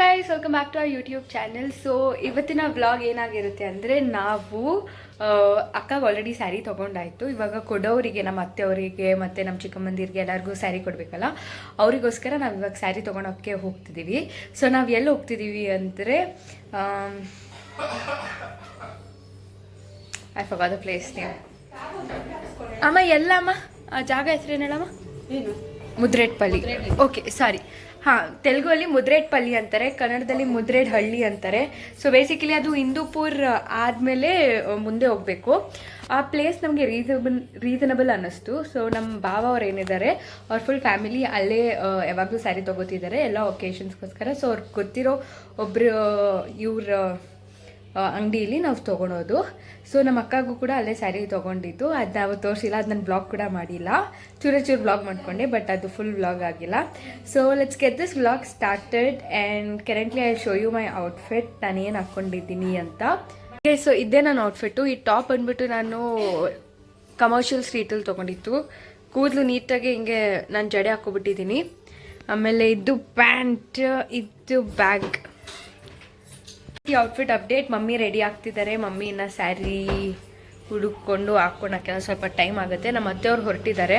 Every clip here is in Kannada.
Guys welcome back to our YouTube channel so ಇವತ್ತಿನ ವ್ಲಾಗ್ ಏನಾಗಿರುತ್ತೆ ಅಂದರೆ ನಾವು ಅಕ್ಕಗೆ ಆಲ್ರೆಡಿ ಸ್ಯಾರಿ ತೊಗೊಂಡಾಯಿತು. ಇವಾಗ ಕೊಡೋರಿಗೆ ನಮ್ಮ ಅತ್ತೆಯವರಿಗೆ ಮತ್ತು ನಮ್ಮ ಚಿಕ್ಕಮ್ಮಂದಿರಿಗೆ ಎಲ್ಲರಿಗೂ ಸ್ಯಾರಿ ಕೊಡಬೇಕಲ್ಲ? ಅವರಿಗೋಸ್ಕರ ನಾವು ಇವಾಗ ಸ್ಯಾರಿ ತೊಗೊಳೋಕ್ಕೆ ಹೋಗ್ತಿದ್ದೀವಿ ಸೊ ನಾವು ಎಲ್ಲಿ ಹೋಗ್ತಿದ್ದೀವಿ ಅಂದರೆ ಐ ಫಾರ್ ದ ಪ್ಲೇಸ್ ನೀವು ಅಮ್ಮ ಎಲ್ಲಮ್ಮ? ಆ ಜಾಗ ಹೆಸರೇನಲ್ಲಮ್ಮ ಮುದ್ರೇಟ್ಪಲ್ಲಿ. ಓಕೆ ಸಾರಿ ಹಾಂ ತೆಲುಗಲ್ಲಿ ಮುದ್ರೇಟ್ಪಲ್ಲಿ ಅಂತಾರೆ, ಕನ್ನಡದಲ್ಲಿ ಮುದ್ರೇಡ್ ಹಳ್ಳಿ ಅಂತಾರೆ. ಸೊ ಬೇಸಿಕಲಿ ಅದು ಹಿಂದೂಪುರ್ ಆದಮೇಲೆ ಮುಂದೆ ಹೋಗಬೇಕು. ಆ ಪ್ಲೇಸ್ ನಮಗೆ ರೀಸನಬಲ್ ರೀಸನಬಲ್ ಅನ್ನಿಸ್ತು. ಸೊ ನಮ್ಮ ಭಾವ ಅವ್ರು ಏನಿದ್ದಾರೆ, ಅವ್ರ ಫುಲ್ ಫ್ಯಾಮಿಲಿ ಅಲ್ಲೇ ಯಾವಾಗಲೂ ಸ್ಯಾರಿ ತೊಗೋತಿದ್ದಾರೆ, ಎಲ್ಲ ಒಕೇಶನ್ಸ್ಗೋಸ್ಕರ ಸೊ ಅವ್ರಿಗೆ ಗೊತ್ತಿರೋ ಒಬ್ಬರು ಇವ್ರ ಅಂಗಡಿಯಲ್ಲಿ ನಾವು ತೊಗೊಳೋದು. ಸೊ ನಮ್ಮ ಅಕ್ಕಗೂ ಕೂಡ ಅಲ್ಲೇ ಸ್ಯಾರಿ ತೊಗೊಂಡಿದ್ದು. ಅದು ನಾವು ತೋರಿಸಿಲ್ಲ, ಅದು ನಾನು ಬ್ಲಾಗ್ ಕೂಡ ಮಾಡಿಲ್ಲ. ಚೂರು ಚೂರು ಬ್ಲಾಗ್ ಮಾಡ್ಕೊಂಡೆ ಬಟ್ ಅದು ಫುಲ್ ಬ್ಲಾಗ್ ಆಗಿಲ್ಲ. So let's get this blog started and currently I show you my outfit ನಾನು ಏನು ಹಾಕ್ಕೊಂಡಿದ್ದೀನಿ ಅಂತ. ಸೊ ಇದೇ ನನ್ನ ಔಟ್ಫಿಟ್ಟು ಈ ಟಾಪ್ ಬಂದುಬಿಟ್ಟು ನಾನು ಕಮರ್ಷಿಯಲ್ ಸ್ಟ್ರೀಟಲ್ಲಿ ತೊಗೊಂಡಿತ್ತು ಕೂದಲು ನೀಟಾಗಿ ಹಿಂಗೆ ನಾನು ಜಡೆ ಹಾಕ್ಕೊಬಿಟ್ಟಿದ್ದೀನಿ. ಆಮೇಲೆ ಇದು ಪ್ಯಾಂಟ್, ಇದು ಬ್ಯಾಗ್ ಈ ಔಟ್ಫಿಟ್ ಅಪ್ಡೇಟ್ ಮಮ್ಮಿ ರೆಡಿ ಆಗ್ತಿದ್ದಾರೆ ಮಮ್ಮಿ ಸ್ಯಾರಿ ಹುಡುಕೊಂಡು ಹಾಕ್ಕೊಳಕ್ಕೆ ಸ್ವಲ್ಪ ಟೈಮ್ ಆಗುತ್ತೆ. ನಮ್ಮ ಅತ್ತೆಯವ್ರು ಹೊರಟಿದ್ದಾರೆ.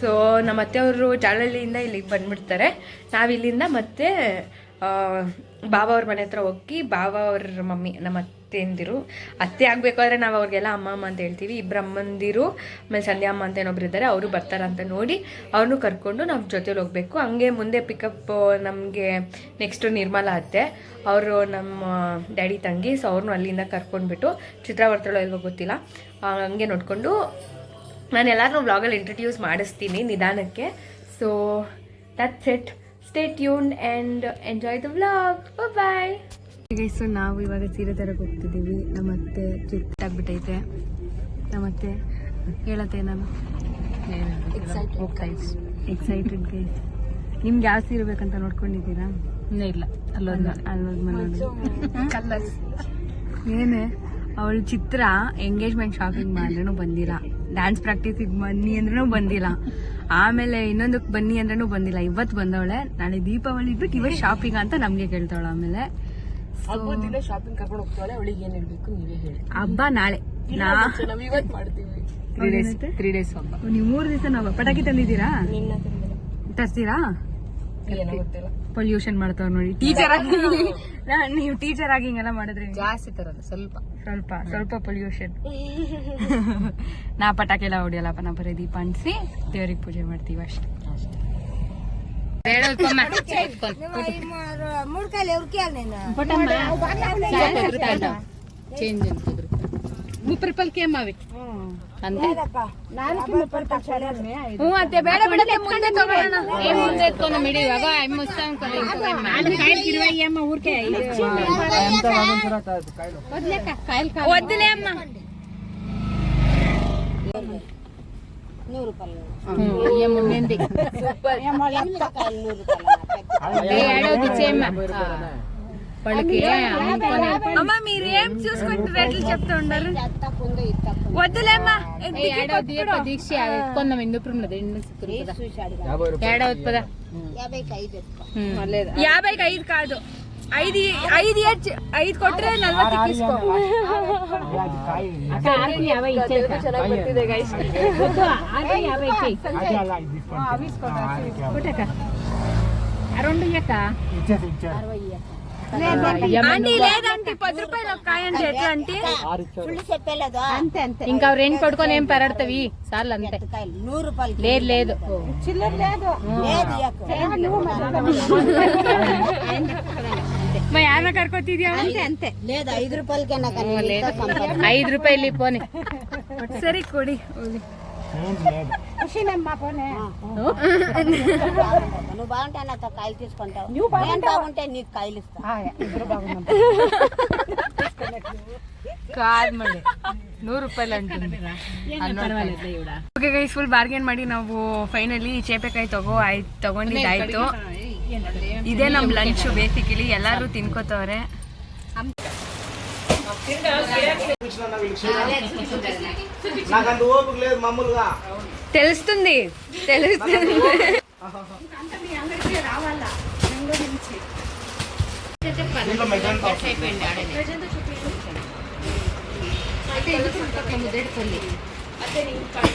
ಸೊ ನಮ್ಮ ಅತ್ತೆಯವರು ಜಾಲಹಳ್ಳಿಯಿಂದ ಇಲ್ಲಿಗೆ ಬಂದ್ಬಿಡ್ತಾರೆ. ನಾವು ಇಲ್ಲಿಂದ ಮತ್ತೆ ಬಾಬಾ ಅವ್ರ ಮನೆ ಹತ್ರ ಹೋಗಿ, ಬಾಬಾ ಅವ್ರ ಮಮ್ಮಿ, ನಮ್ಮ ಅತ್ತೆಂದಿರು. ಅತ್ತೆ ಆಗಬೇಕಾದ್ರೆ ನಾವು ಅವ್ರಿಗೆಲ್ಲ ಅಮ್ಮ ಅಂತ ಹೇಳ್ತೀವಿ. ಇಬ್ಬರು ಅಮ್ಮಂದಿರು, ಆಮೇಲೆ ಸಂಧ್ಯಾ ಅಮ್ಮ ಅಂತ ಏನೊಬ್ರು ಇದ್ದಾರೆ. ಅವರು ಬರ್ತಾರಂತ ನೋಡಿ ಅವ್ರನ್ನೂ ಕರ್ಕೊಂಡು ನಾವು ಜೊತೆಲಿ ಹೋಗಬೇಕು. ಹಂಗೆ ಮುಂದೆ ಪಿಕಪ್ ನಮಗೆ ನೆಕ್ಸ್ಟು ನಿರ್ಮಲಾ ಅತ್ತೆ. ಅವರು ನಮ್ಮ ಡ್ಯಾಡಿ ತಂಗಿ ಸೊ ಅವ್ರನ್ನೂ ಅಲ್ಲಿಂದ ಕರ್ಕೊಂಡ್ಬಿಟ್ಟು ಚಿತ್ರ ಬರ್ತಾಳೋ ಇಲ್ವೋ ಗೊತ್ತಿಲ್ಲ. ಹಂಗೆ ನೋಡಿಕೊಂಡು ನಾನು ಎಲ್ಲರನ್ನೂ ವ್ಲಾಗಲ್ಲಿ ಇಂಟ್ರಡ್ಯೂಸ್ ಮಾಡಿಸ್ತೀನಿ ನಿಧಾನಕ್ಕೆ. So that's it stay tune and enjoy the vlog bye so ನಾವು ಇವಾಗ ಸೀರೆ ತರಕ್ಕೆ ಹೋಗ್ತಿದ್ದೀವಿ. ನಮ್ಮ ಅತ್ತೆ ಚಿಟ್ಟಾಗ್ಬಿಟ್ಟೈತೆ ನಮ್ಮ ಅತ್ತೆ ಹೇಳತ್ತೆ ನಾನು? ಎಕ್ಸೈಟೆಡ್ ಗೈಸ್ ನಿಮ್ಗೆ ಯಾವ ಸೀರೆ ಬೇಕಂತ ನೋಡ್ಕೊಂಡಿದ್ದೀರಾ? ಇಲ್ಲ. ಅಲ್ಲೊಂದು ಅಲ್ಲೊಂದು ಮನೋಡು ಏನೇ? ಅವಳು ಚಿತ್ರ ಎಂಗೇಜ್ಮೆಂಟ್ ಶಾಪಿಂಗ್ ಮಾಡ್ರೂ ಬಂದಿಲ್ಲ. ಡ್ಯಾನ್ಸ್ ಪ್ರಾಕ್ಟೀಸಿಗೆ ಬನ್ನಿ ಅಂದ್ರೂ ಬಂದಿಲ್ಲ. ಆಮೇಲೆ ಇನ್ನೊಂದಕ್ಕೆ ಬನ್ನಿ ಅಂದ್ರೂ ಬಂದಿಲ್ಲ. ಇವತ್ತು ಬಂದವಳೆ. ನಾಳೆ ದೀಪಾವಳಿ ಬಿಟ್ಟು ಇವತ್ತು ಶಾಪಿಂಗ್ ಅಂತ ನಮಗೆ ಕೇಳ್ತಾವಳೆ ಆಮೇಲೆ. ಹಬ್ಬದಿಂದ ಶಾಪಿಂಗ್ ಕರ್ಕೊಂಡು ಹೋಗ್ತಾರೆ ಅವಳಿಗೆ ಏನ್ ಹೇಳ್ಬೇಕು ನೀವೇ ಹೇಳಿ. ಹಬ್ಬ ನಾಳೆ. ನಾ ನಾವ್ ಇವತ್ತು ಮಾಡ್ತೀವಿ. ತ್ರೀ ಡೇಸ್ ತ್ರೀ ಡೇಸ್ ಹಬ್ಬ. ನೀವು ಮೂರು ದಿವಸ ನಾವು ಪಟಾಕಿ ತಂದಿದ್ದೀರಾ? ನಿನ್ನ ತರ್ತೀರಾ ಏನೋ ಗೊತ್ತಿಲ್ಲ. ಪೊಲ್ಯೂಷನ್ ಮಾಡ್ತಾವ್ ನೋಡಿ. ಟೀಚರ್ ಆಗಿ ನಾನ್- ನೀವು ಟೀಚರ್ ಆಗಿ ಹಿಂಗೆಲ್ಲ ಮಾಡಿದ್ರೆ ಜಾಸ್ತಿ ತರಲ್ಲ ಸ್ವಲ್ಪ. ಸ್ವಲ್ಪ ಸ್ವಲ್ಪ ಪೊಲ್ಯೂಷನ್ ನಾ ಪಟಾಕಿ ಎಲ್ಲ ಹೊಡಿಯಲ್ಲಪ್ಪ ನಾ ಬರೀ ದೀಪ ಅಂಟಿಸಿ ದೇವ್ರಿಗೆ ಪೂಜೆ ಮಾಡ್ತೀವಿ ಅಷ್ಟೇ. ముడికాయలు ఎవరికేయాలి నేను. చేంజ్ ముప్పై రూపాయలకి ఏం అవి? అంతే. అంతే. బేడ బిడ్డ ముందే ఏం ముందు ఎత్తుకున్నాం ఇడి ఇవాగో అమ్మ వస్తాం ఇరవై అమ్మ ఊరికే వద్దులే అమ్మా. నూరు అమ్మా చెప్తా వద్దులేమ్మా దీక్ష కొందాం. యాభైకి ఐదు కాదు. ఐదు ఐదు ఐదు కొట్టరే నలభై తీసుకో. ఇంకా రెండు పడుకొని ఏం పెరడతవి? సార్లు అంతే. లేదు లేదు. చిల్లర లేదు. ಯಾರ ಕರ್ಕೋತಿದ್ಯಾ? ಅಂತೆ ರೂಪಾಯಿ ಇಲ್ಲಿ ಸರಿ ಕೊಡಿ ಮಾಡಿ. ನೂರು ಫುಲ್ ಬಾರ್ಗೇನ್ ಮಾಡಿ ನಾವು ಫೈನಲಿ ಚೇಪೆಕಾಯಿ ತಗೋ ಆಯ್ತು ತಗೊಂಡಿದ್ದಾಯ್ತು. ಇದೇ ನಮ್ ಲಂಚ್ ಬೇಸಿಕಲಿ ಎಲ್ಲಾರು ತಿನ್ಕೋತವ್ರೆ నాకంత ఓపిక లేదు మామూలుగా తెలుస్తుంది తెలుస్తుంది దీంట్లో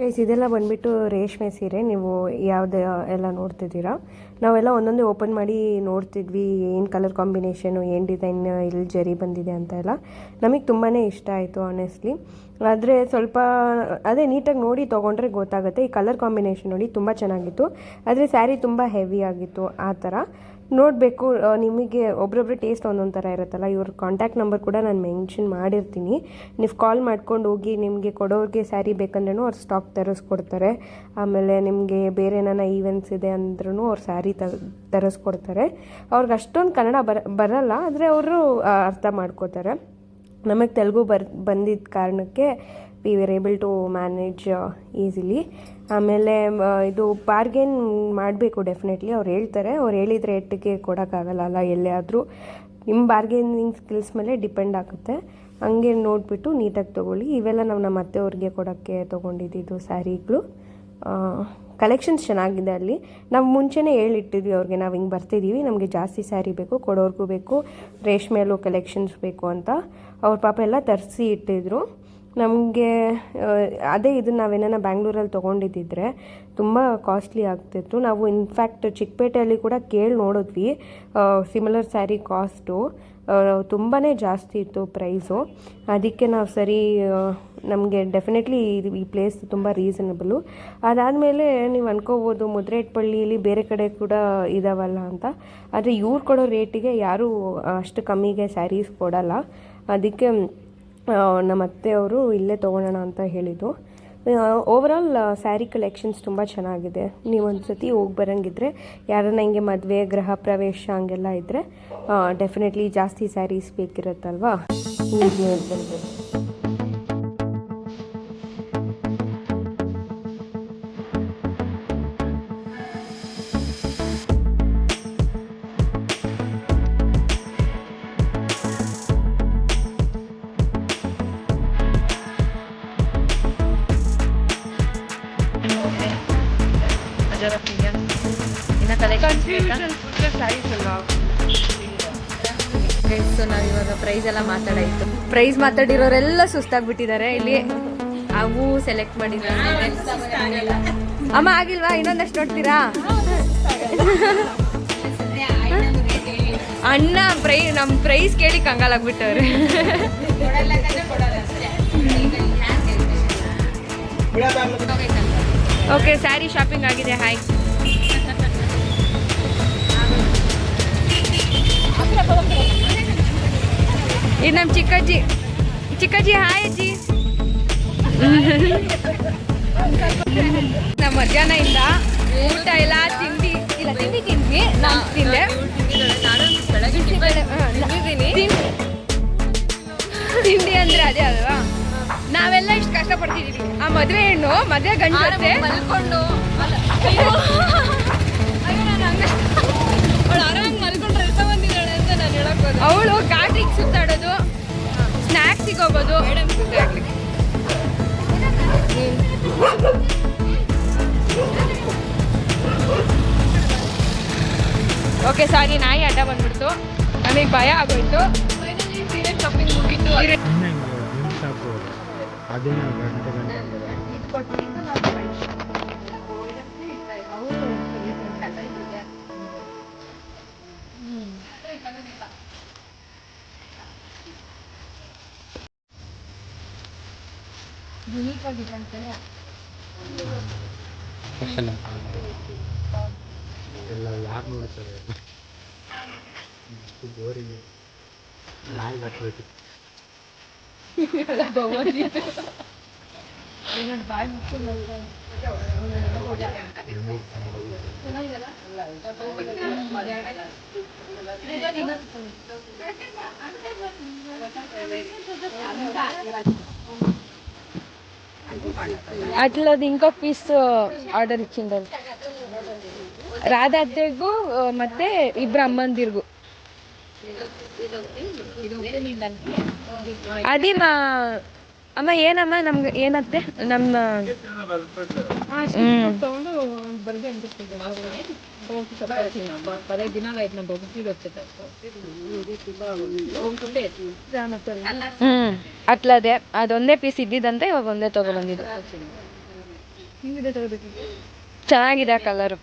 ಗೈಸ್ ಇದೆಲ್ಲ ಬಂದ್ಬಿಟ್ಟು ರೇಷ್ಮೆ ಸೀರೆ, ನೀವು ಯಾವ್ದು ಎಲ್ಲ ನೋಡ್ತಿದ್ದೀರಾ? ನಾವೆಲ್ಲ ಒಂದೊಂದೇ ಓಪನ್ ಮಾಡಿ ನೋಡ್ತಿದ್ವಿ, ಏನು ಕಲರ್ ಕಾಂಬಿನೇಷನು ಏನು ಡಿಸೈನ್ ಇಲ್ಲಿ ಜರಿ ಬಂದಿದೆ ಅಂತ ಎಲ್ಲ. ನಮಗೆ ತುಂಬಾ ಇಷ್ಟ ಆಯಿತು ಆನೆಸ್ಟ್ಲಿ ಆದರೆ ಸ್ವಲ್ಪ, ಅದೇ ನೀಟಾಗಿ ನೋಡಿ ತೊಗೊಂಡ್ರೆ ಗೊತ್ತಾಗುತ್ತೆ. ಈ ಕಲರ್ ಕಾಂಬಿನೇಷನ್ ನೋಡಿ ತುಂಬ ಚೆನ್ನಾಗಿತ್ತು. ಆದರೆ ಸ್ಯಾರಿ ತುಂಬ ಹೆವಿ ಆಗಿತ್ತು, ಆ ಥರ ನೋಡಬೇಕು ನಿಮಗೆ ಒಬ್ರೊಬ್ರು ಟೇಸ್ಟ್ ಒಂದೊಂದು ಥರ ಇರುತ್ತಲ್ಲ, ಇವ್ರ ಕಾಂಟ್ಯಾಕ್ಟ್ ನಂಬರ್ ಕೂಡ ನಾನು ಮೆನ್ಷನ್ ಮಾಡಿರ್ತೀನಿ. ನೀವು ಕಾಲ್ ಮಾಡ್ಕೊಂಡು ಹೋಗಿ ನಿಮಗೆ ಕೊಡೋರಿಗೆ ಸ್ಯಾರಿ ಬೇಕಂದ್ರೂ ಅವ್ರು ಸ್ಟಾಕ್ ತರಿಸ್ಕೊಡ್ತಾರೆ. ಆಮೇಲೆ ನಿಮಗೆ ಬೇರೆ ಏನಾನ ಈವೆಂಟ್ಸ್ ಇದೆ ಅಂದ್ರೂ ಅವ್ರು ಸ್ಯಾರಿ ತ, ತರಿಸ್ಕೊಡ್ತಾರೆ. ಅವ್ರಿಗೆ ಅಷ್ಟೊಂದು ಕನ್ನಡ ಬರ, ಬರಲ್ಲ, ಆದರೆ ಅವರು ಅರ್ಥ ಮಾಡ್ಕೋತಾರೆ. ನಮಗೆ ತೆಲುಗು ಬರ್ ಬಂದಿದ್ದ ಕಾರಣಕ್ಕೆ we were able to manage easily ಆಮೇಲೆ ಇದು ಬಾರ್ಗೇನ್ ಮಾಡಬೇಕು ಡೆಫಿನೆಟ್ಲಿ ಅವ್ರು ಹೇಳ್ತಾರೆ. ಅವ್ರು ಹೇಳಿದ ರೇಟಿಗೆ ಕೊಡೋಕ್ಕಾಗಲ್ಲ ಅಲ್ಲ ಎಲ್ಲೇ ಆದರೂ ನಿಮ್ಮ ಬಾರ್ಗೇನಿಂಗ್ ಸ್ಕಿಲ್ಸ್ ಮೇಲೆ ಡಿಪೆಂಡ್ ಆಗುತ್ತೆ. ಹಂಗೆ ನೋಡಿಬಿಟ್ಟು ನೀಟಾಗಿ ತೊಗೊಳ್ಳಿ. ಇವೆಲ್ಲ ನಾವು ನಮ್ಮ ಅತ್ತೆಯವ್ರಿಗೆ ಕೊಡೋಕ್ಕೆ ತೊಗೊಂಡಿದ್ದು ಸ್ಯಾರಿಗಳು. ಕಲೆಕ್ಷನ್ಸ್ ಚೆನ್ನಾಗಿದೆ ಅಲ್ಲಿ. ನಾವು ಮುಂಚೆನೇ ಹೇಳಿಟ್ಟಿದ್ವಿ ಅವ್ರಿಗೆ, ನಾವು ಹಿಂಗೆ ಬರ್ತಿದ್ದೀವಿ ನಮಗೆ ಜಾಸ್ತಿ ಸ್ಯಾರಿ ಬೇಕು, ಕೊಡೋರ್ಗೂ ಬೇಕು, ರೇಷ್ಮೆಲು ಕಲೆಕ್ಷನ್ಸ್ ಬೇಕು ಅಂತ. ಅವ್ರ ಪಾಪ ಎಲ್ಲ ತರಿಸಿ ಇಟ್ಟಿದ್ರು. ನಮಗೆ ಅದೇ ಇದು ನಾವೇನ ಬ್ಯಾಂಗ್ಳೂರಲ್ಲಿ ತೊಗೊಂಡಿದ್ದಿದ್ರೆ ತುಂಬ ಕಾಸ್ಟ್ಲಿ ಆಗ್ತಿತ್ತು. ನಾವು ಇನ್ಫ್ಯಾಕ್ಟ್ ಚಿಕ್ಕಪೇಟೆಯಲ್ಲಿ ಕೂಡ ಕೇಳಿ ನೋಡಿದ್ವಿ. ಸಿಮಿಲರ್ ಸ್ಯಾರಿ ಕಾಸ್ಟು ತುಂಬಾ ಜಾಸ್ತಿ ಇತ್ತು ಪ್ರೈಸು ಅದಕ್ಕೆ ನಾವು ಸರಿ ನಮಗೆ ಡೆಫಿನೆಟ್ಲಿ ಈ ಪ್ಲೇಸ್ ತುಂಬ ರೀಸನಬಲು ಅದಾದಮೇಲೆ ನೀವು ಅನ್ಕೋಬೋದು ಮುದ್ರೇಟ್ಪಳ್ಳಿಯಲ್ಲಿ ಬೇರೆ ಕಡೆ ಕೂಡ ಇದಾವಲ್ಲ ಅಂತ. ಆದರೆ ಇವ್ರು ಕೊಡೋ ರೇಟಿಗೆ ಯಾರೂ ಅಷ್ಟು ಕಮ್ಮಿಗೆ ಸ್ಯಾರೀಸ್ ಕೊಡಲ್ಲ. ಅದಕ್ಕೆ ನಮ್ಮ ಅತ್ತೆಯವರು ಇಲ್ಲೇ ತೊಗೊಳೋಣ ಅಂತ ಹೇಳಿದ್ದು. ಓವರಾಲ್ ಸ್ಯಾರಿ ಕಲೆಕ್ಷನ್ಸ್ ತುಂಬ ಚೆನ್ನಾಗಿದೆ. ನೀವೊಂದು ಸತಿ ಹೋಗಿ ಬರೋಂಗಿದ್ರೆ, ಯಾರನ್ನ ಹಿಂಗೆ ಮದುವೆ, ಗೃಹ ಪ್ರವೇಶ ಹಂಗೆಲ್ಲ ಇದ್ದರೆ ಡೆಫಿನೆಟ್ಲಿ ಜಾಸ್ತಿ ಸ್ಯಾರೀಸ್ ಬೇಕಿರುತ್ತಲ್ವಾ? ಸೊ ನಾವು ಇವಾಗ ಪ್ರೈಸ್ ಎಲ್ಲ ಮಾತಾಡಾಯ್ತು. ಪ್ರೈಸ್ ಮಾತಾಡಿರೋರೆಲ್ಲ ಸುಸ್ತಾಗ್ಬಿಟ್ಟಿದ್ದಾರೆ. ಇಲ್ಲಿ ಅವು ಸೆಲೆಕ್ಟ್ ಮಾಡಿದ್ದಾರೆ ಅಮ್ಮ, ಆಗಿಲ್ವಾ? ಇನ್ನೊಂದಷ್ಟು ನೋಡ್ತೀರಾ? ಅಣ್ಣ ಪ್ರೈ ನಮ್ಮ ಪ್ರೈಸ್ ಕೇಳಿ ಕಂಗಾಲಾಗ್ಬಿಟ್ಟವ್ರೆ ಓಕೆ ಸ್ಯಾರಿ ಶಾಪಿಂಗ್ ಆಗಿದೆ. ಹಾಯ್ ಇದು ನಮ್ಮ ಚಿಕ್ಕಜ್ಜಿ ಚಿಕ್ಕಜ್ಜಿ ಹಾಯ್ ಅಜ್ಜಿ ನಮ್ಮ ಮಧ್ಯಾಹ್ನದಿಂದ ಊಟ ಎಲ್ಲ ತಿಂಡಿ ಇಲ್ಲ. ತಿಂಡಿ ತಿಂದ್ವಿ ನಾನು ತಿಂದೆ. ತಿಂಡಿ- ತಿಂಡಿ ಅಂದ್ರೆ ಅದೇ ಅಲ್ವಾ? ನಾವೆಲ್ಲ ಇಷ್ಟು ಕಷ್ಟಪಡ್ತಿದೀವಿ. ಆ ಮದುವೆ ಹೆಣ್ಣು ಮದುವೆ ಗಂಡು ಜೊತೆ. ಮಲ್ಕೊಂಡು. ಅವಳು ಕಾಟಿಗೆ ಸುತ್ತಾಡೋದು ಸ್ನ್ಯಾಕ್ಸಿಗೆ ಹೋಗೋದು ಓಕೆ ಸಾರಿ ನಾಯಿ ಅಡ್ಡ ಬಂದ್ಬಿಡ್ತು. ನಮಗೆ ಭಯ ಆಗೋಯ್ತು. ಶಾಪಿಂಗ್ ಮುಗಿತು. ಅದೇನೋ ಗಂಟೆ ಗಂಟೆ ಎಲ್ಲ ಯಾರು ನೋಡ್ತಾರೆ? ಇಷ್ಟು ಬೋರಿಂಗ್ ನಾಯಿ ಕಟ್ಟಬೇಕು అట్లా ఇంకో పీస్ ಆರ್ಡರ್ ಇಚ್ಚಿಂಡಲ್ಲ ರಾಧಾತೆಗೂ ಮತ್ತೆ ಇಬ್ರು ಅಮ್ಮಂದಿರ್ಗು ಅದೇ ಮಾ ಅಮ್ಮ ಏನಮ್ಮ ನಮ್ಗೆ ಏನತ್ತೆ ನಮ್ಮ ಹ್ಮ್ ದಿನ ಆಯ್ತು ನಮ್ಮ ಬೊಬ್ಬಿ ಗೊತ್ತಿದೆ ಹ್ಞೂ ಅಟ್ಲದೆ, ಅದೊಂದೇ ಪೀಸ್ ಇದ್ದಿದ್ದಂತೆ ಇವಾಗ ಒಂದೇ ತಗೊಬಂದಿದ್ದು. ಚೆನ್ನಾಗಿದೆ ಕಲರು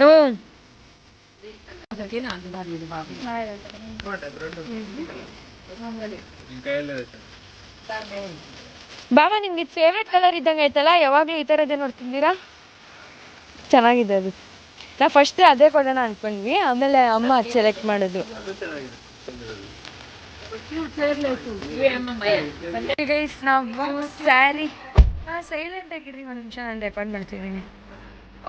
ಹ್ಞೂ ಬಾಬಾ ನಿಮ್ಗೆ ಫೇವ್ರೆಟ್ ಕಲರ್ ಇದ್ದಂಗೆ ಆಯ್ತಲ್ಲ? ಯಾವಾಗಲೂ ಈ ತರದೇ ನೋಡ್ತಿದ್ದೀರಾ? ಚೆನ್ನಾಗಿದೆ ಅದು. ನಾ ಫಸ್ಟ್ ಅದೇ ಕೊಡೋಣ ಅನ್ಕೊಂಡ್ವಿ, ಆಮೇಲೆ ಅಮ್ಮ ಸೆಲೆಕ್ಟ್ ಮಾಡಿದ್ರು. ಗೈಸ್ ನಾವು ಸ್ಯಾರಿ ಹಾಂ ಸೈಲೆಂಟ್ ಒಂದು ನಿಮಿಷ ನಾನು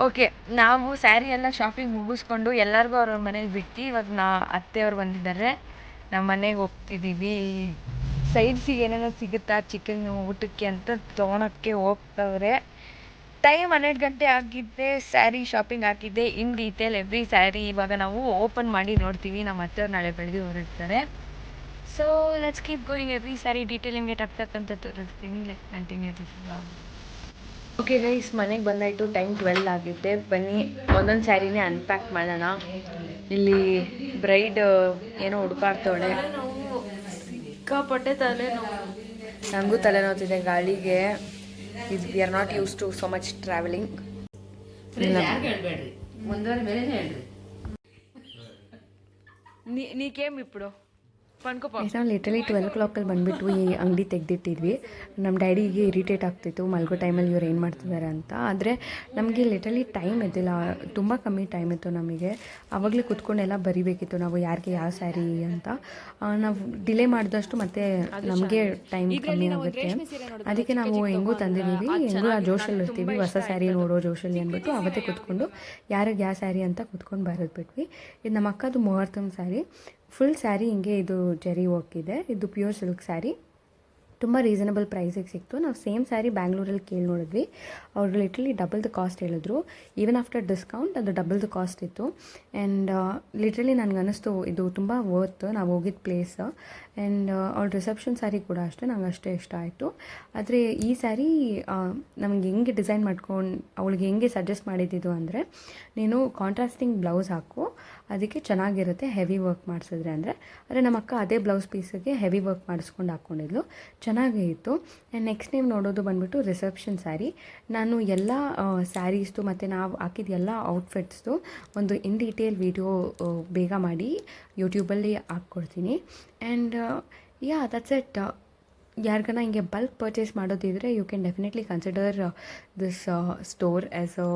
ಓಕೆ ನಾವು ಸ್ಯಾರಿ ಎಲ್ಲ ಶಾಪಿಂಗ್ ಮುಗಿಸ್ಕೊಂಡು ಎಲ್ಲರಿಗೂ ಅವ್ರವ್ರ ಮನೇಲಿ ಬಿಟ್ಟು, ಇವಾಗ ನಾ ಅತ್ತೆಯವ್ರು ಬಂದಿದ್ದಾರೆ. ನಮ್ಮ ಮನೆಗೆ ಹೋಗ್ತಿದ್ದೀವಿ ಸೈಡ್ಸಿಗೆ ಏನೇನೋ ಸಿಗುತ್ತಾ ಚಿಕನ್ ಊಟಕ್ಕೆ ಅಂತ ತೊಗೊಳಕ್ಕೆ ಹೋಗ್ತವ್ರೆ. ಟೈಮ್ ಹನ್ನೆರಡು ಗಂಟೆ ಆಗಿದ್ದೆ ಸ್ಯಾರಿ ಶಾಪಿಂಗ್ ಹಾಕಿದ್ದೆ. ಇನ್ ಡೀಟೇಲ್ ಎವ್ರಿ ಸ್ಯಾರಿ ಇವಾಗ ನಾವು ಓಪನ್ ಮಾಡಿ ನೋಡ್ತೀವಿ. ನಮ್ಮ ಅತ್ತೆಯವ್ರು ನಾಳೆ ಬೆಳಗ್ಗೆ ಹೊರಡ್ತಾರೆ. So let's keep going every saree detailing ಟಕ್ ಟಕ್ ಅಂತ ತೋರಿಸ್ತೀನಿ. ಲೆಟ್ ಕಂಟಿನ್ಯೂ ಓಕೆ ಗೈಸ್ ಮನೆಗೆ ಬಂದಾಯಿತು. ಟೈಮ್ ಟ್ವೆಲ್ ಆಗಿದೆ ಬನ್ನಿ ಒಂದೊಂದು ಸ್ಯಾರಿನೇ ಅನ್ಪ್ಯಾಕ್ ಮಾಡೋಣ. ಇಲ್ಲಿ ಬ್ರೈಡ್ ಏನೋ ಹುಡುಕಾಡ್ತವಳೆ ಸಿಕ್ಕಾಪಟ್ಟೆ ತಲೆನೋವು. ನನಗೂ ತಲೆನೋವ್ತಿದೆ ಗಾಳಿಗೆ. ಇದು we are not used to so much travelling నీ నీకేం ఇప్పుడు ನಾವು ಲಿಟ್ರಲಿ ಟ್ವೆಲ್ ಓ ಕ್ಲಾಕಲ್ಲಿ ಬಂದುಬಿಟ್ಟು ಈ ಅಂಗಡಿ ತೆಗೆದಿಟ್ಟಿದ್ವಿ. ನಮ್ಮ ಡ್ಯಾಡಿಗೆ ಇರಿಟೇಟ್ ಆಗ್ತಿತ್ತು ಮಲ್ಗೋ ಟೈಮಲ್ಲಿ ಇವ್ರು ಏನು ಮಾಡ್ತಿದ್ದಾರೆ ಅಂತ. ಆದರೆ ನಮಗೆ ಲಿಟ್ರಲಿ ಟೈಮ್ ಇದ್ದಿಲ್ಲ ತುಂಬ ಕಮ್ಮಿ ಟೈಮ್ ಇತ್ತು ನಮಗೆ. ಆವಾಗಲೇ ಕುತ್ಕೊಂಡೆಲ್ಲ ಬರಿಬೇಕಿತ್ತು ನಾವು ಯಾರಿಗೆ ಯಾವ ಸ್ಯಾರಿ ಅಂತ. ನಾವು ಡಿಲೇ ಮಾಡಿದಷ್ಟು ಮತ್ತೆ ನಮಗೆ ಟೈಮ್ ಕಮ್ಮಿ ಆಗುತ್ತೆ. ಅದಕ್ಕೆ ನಾವು ಹೆಂಗೂ ತಂದಿದ್ದೀವಿ ಹೆಂಗೂ ಆ ಜೋಶಲ್ಲಿ ಇರ್ತೀವಿ ಹೊಸ ಸ್ಯಾರಿ ನೋಡೋ ಜೋಶಲ್ಲಿ ಅಂದ್ಬಿಟ್ಟು ಅವತ್ತೇ ಕುತ್ಕೊಂಡು ಯಾರಿಗೆ ಯಾವ ಸ್ಯಾರಿ ಅಂತ ಕುತ್ಕೊಂಡು ಬರೆದ್ಬಿಟ್ವಿ ಇದು ನಮ್ಮ ಅಕ್ಕದು ಮುಹೂರ್ತಮ್ ಸ್ಯಾರಿ ಫುಲ್ ಸ್ಯಾರಿ ಹಿಂಗೆ ಇದು ಜರಿ ವರ್ಕ್ ಇದೆ. ಇದು ಪ್ಯೂರ್ ಸಿಲ್ಕ್ ಸ್ಯಾರಿ ತುಂಬ ರೀಸನಬಲ್ ಪ್ರೈಸಿಗೆ ಸಿಕ್ತು. ನಾವು ಸೇಮ್ ಸ್ಯಾರಿ ಬ್ಯಾಂಗ್ಳೂರಲ್ಲಿ ಕೇಳಿ ನೋಡಿದ್ವಿ. ಅವ್ರು ಲಿಟ್ರಲಿ ಡಬಲ್ ದ ಕಾಸ್ಟ್ ಹೇಳಿದ್ರು. ಈವನ್ ಆಫ್ಟರ್ ಡಿಸ್ಕೌಂಟ್ ಅದು ಡಬಲ್ ದ ಕಾಸ್ಟ್ ಇತ್ತು. ಆ್ಯಂಡ್ ಲಿಟ್ರಲಿ ನನಗೆ ಅನ್ನಿಸ್ತು, ಇದು ತುಂಬ ವರ್ತ್ ನಾವು ಹೋಗಿದ್ದ ಪ್ಲೇಸ್ ಆ್ಯಂಡ್ ಅವ್ರ ರಿಸೆಪ್ಷನ್ ಸ್ಯಾರಿ ಕೂಡ ಅಷ್ಟೇ, ನಂಗೆ ಅಷ್ಟೇ ಇಷ್ಟ ಆಯಿತು. ಆದರೆ ಈ ಸ್ಯಾರಿ ನಮಗೆ ಹೆಂಗೆ ಡಿಸೈನ್ ಮಾಡ್ಕೊಂಡು, ಅವಳಿಗೆ ಹೆಂಗೆ ಸಜೆಸ್ಟ್ ಮಾಡಿದ್ದಿದ್ದು ಅಂದರೆ, ನೀನು ಕಾಂಟ್ರಾಸ್ಟಿಂಗ್ ಬ್ಲೌಸ್ ಹಾಕು. ಅದಕ್ಕೆ ಚೆನ್ನಾಗಿರುತ್ತೆ ಹೆವಿ ವರ್ಕ್ ಮಾಡಿಸಿದ್ರೆ ಅಂದರೆ. ಆದರೆ ನಮ್ಮ ಅಕ್ಕ ಅದೇ ಬ್ಲೌಸ್ ಪೀಸಿಗೆ ಹೆವಿ ವರ್ಕ್ ಮಾಡಿಸ್ಕೊಂಡು ಹಾಕ್ಕೊಂಡಿದ್ಲು ಚೆನ್ನಾಗೇ ಇತ್ತು. ನೆಕ್ಸ್ಟ್ ನೀವು ನೋಡೋದು ಬಂದುಬಿಟ್ಟು ರಿಸೆಪ್ಷನ್ ಸ್ಯಾರಿ ನಾನು ಎಲ್ಲ ಸ್ಯಾರೀಸ್ದು ಮತ್ತು ನಾವು ಹಾಕಿದ ಎಲ್ಲ ಔಟ್ಫಿಟ್ಸ್ದು ಒಂದು ಇನ್ ಡೀಟೇಲ್ ವಿಡಿಯೋ ಬೇಗ ಮಾಡಿ ಯೂಟ್ಯೂಬಲ್ಲಿ ಹಾಕ್ಕೊಡ್ತೀನಿ. ಆ್ಯಂಡ್ ಯಾ ದಟ್ಸ್ ಎಟ್ ಯಾರಿಗನ ಹಿಂಗೆ bulk purchase ಮಾಡೋದಿದ್ರೆ you can definitely consider this store as a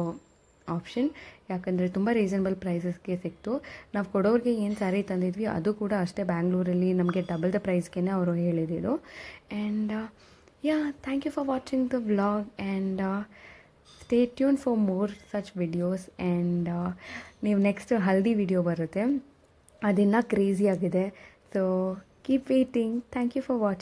option ಯಾಕಂದರೆ ತುಂಬ ರೀಸನಬಲ್ ಪ್ರೈಸಸ್ಗೆ ಸಿಕ್ತು. ನಾವು ಕೊಡೋರಿಗೆ ಏನು ಸ್ಯಾರಿ ತಂದಿದ್ವಿ, ಅದು ಕೂಡ ಅಷ್ಟೇ ಬ್ಯಾಂಗ್ಳೂರಲ್ಲಿ ನಮಗೆ ಡಬಲ್ ದ ಪ್ರೈಸ್ಗೆ ಅವರು ಹೇಳಿದ್ದು and yeah thank you for watching the vlog and stay tune for more such videos and ನೀವು ನೆಕ್ಸ್ಟ್ ಹಲ್ದಿ ವಿಡಿಯೋ ಬರುತ್ತೆ. ಅದಿನ್ನ ಕ್ರೇಜಿ ಆಗಿದೆ. So keep waiting thank you for watching